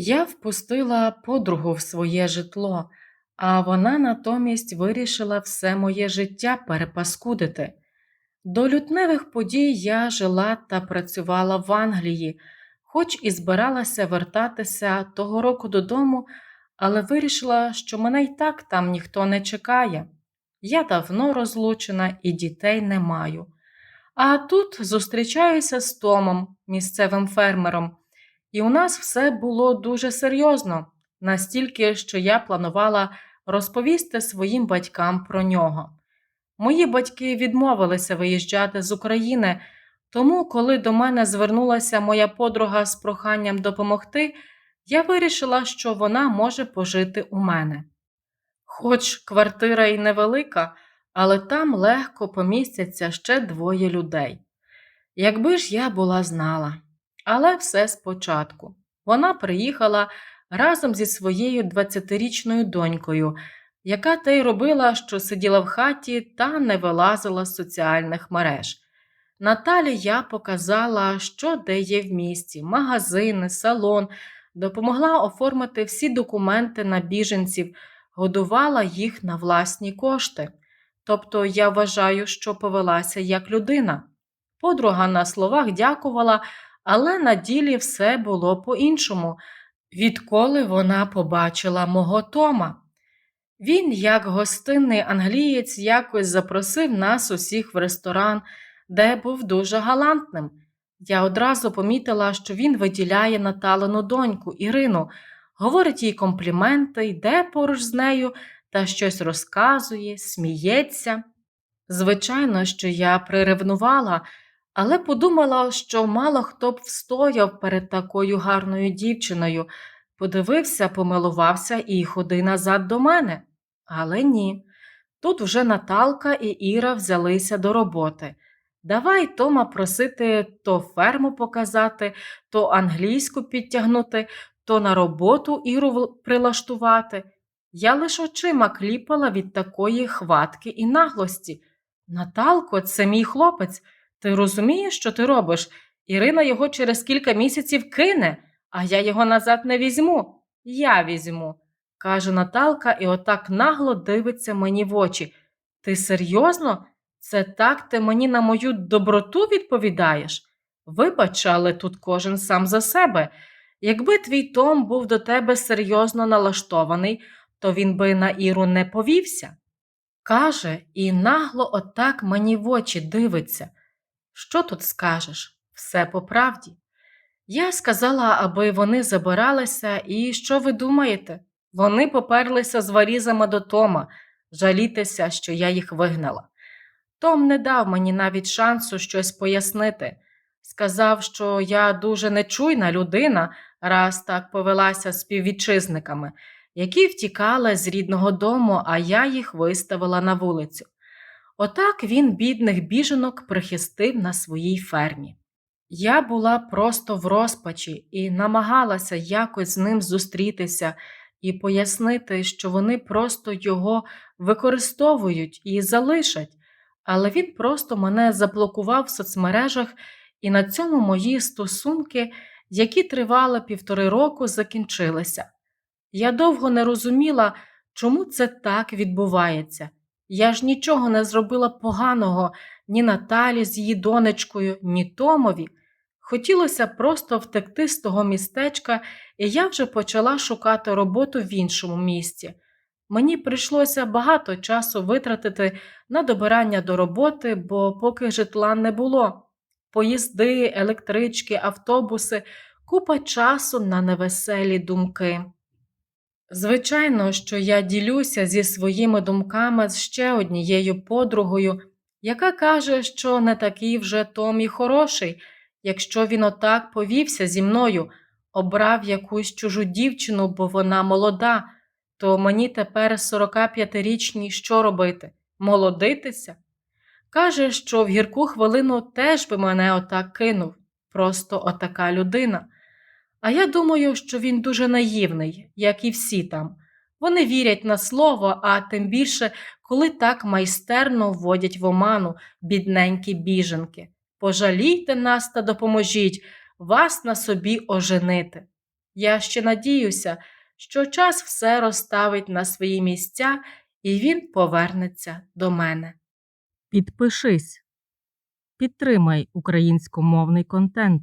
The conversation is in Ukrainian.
Я впустила подругу в своє житло, а вона натомість вирішила все моє життя перепаскудити. До лютневих подій я жила та працювала в Англії, хоч і збиралася вертатися того року додому, але вирішила, що мене й так там ніхто не чекає. Я давно розлучена і дітей не маю. А тут зустрічаюся з Томом, місцевим фермером, і у нас все було дуже серйозно, настільки, що я планувала розповісти своїм батькам про нього. Мої батьки відмовилися виїжджати з України, тому, коли до мене звернулася моя подруга з проханням допомогти, я вирішила, що вона може пожити у мене. Хоч квартира й невелика, але там легко помістяться ще двоє людей. Якби ж я була знала, але все спочатку. Вона приїхала разом зі своєю 20-річною донькою, яка те й робила, що сиділа в хаті та не вилазила з соціальних мереж. Наталі я показала, що де є в місті, магазини, салон, допомогла оформити всі документи на біженців, годувала їх на власні кошти. Тобто я вважаю, що повелася як людина. Подруга на словах дякувала, але на ділі все було по-іншому, відколи вона побачила мого Тома. Він, як гостинний англієць, якось запросив нас усіх в ресторан, де був дуже галантним. Я одразу помітила, що він виділяє Наталину доньку Ірину, говорить їй компліменти, йде поруч з нею та щось розказує, сміється. Звичайно, що я приревнувала, але подумала, що мало хто б встояв перед такою гарною дівчиною, подивився, помилувався і ходи назад до мене. Але ні. Тут вже Наталка і Іра взялися до роботи. Давай Тома просити то ферму показати, то англійську підтягнути, то на роботу Іру прилаштувати. Я лише очима кліпала від такої хватки і наглості. Наталко, це мій хлопець. Ти розумієш, що ти робиш? Ірина його через кілька місяців кине, а я його назад не візьму. Я візьму, каже Наталка і отак нагло дивиться мені в очі. Ти серйозно? Це так ти мені на мою доброту відповідаєш? Вибач, але тут кожен сам за себе. Якби твій Том був до тебе серйозно налаштований, то він би на Іру не повівся. Каже, і нагло отак мені в очі дивиться. Що тут скажеш? Все по правді. Я сказала, аби вони забиралися, і що ви думаєте? Вони поперлися з варізами до Тома, жалітися, що я їх вигнала. Том не дав мені навіть шансу щось пояснити. Сказав, що я дуже нечуйна людина, раз так повелася з співвітчизниками, які втікали з рідного дому, а я їх виставила на вулицю. Отак він бідних біженок прихистив на своїй фермі. Я була просто в розпачі і намагалася якось з ним зустрітися і пояснити, що вони просто його використовують і залишать, але він просто мене заблокував в соцмережах, і на цьому мої стосунки, які тривали півтори року, закінчилися. Я довго не розуміла, чому це так відбувається. Я ж нічого не зробила поганого ні Наталі з її донечкою, ні Томові. Хотілося просто втекти з того містечка, і я вже почала шукати роботу в іншому місті. Мені прийшлося багато часу витратити на добирання до роботи, бо поки житла не було. Поїзди, електрички, автобуси, купа часу на невеселі думки. Звичайно, що я ділюся зі своїми думками з ще однією подругою, яка каже, що не такий вже Том і хороший, якщо він отак повівся зі мною, обрав якусь чужу дівчину, бо вона молода, то мені тепер 45-річній що робити? Молодитися? Каже, що в гірку хвилину теж би мене отак кинув, просто отака людина. А я думаю, що він дуже наївний, як і всі там. Вони вірять на слово, а тим більше, коли так майстерно вводять в оману бідненькі біженки. Пожалійте нас та допоможіть вас на собі оженити. Я ще надіюся, що час все розставить на свої місця і він повернеться до мене. Підпишись. Підтримай українськомовний контент.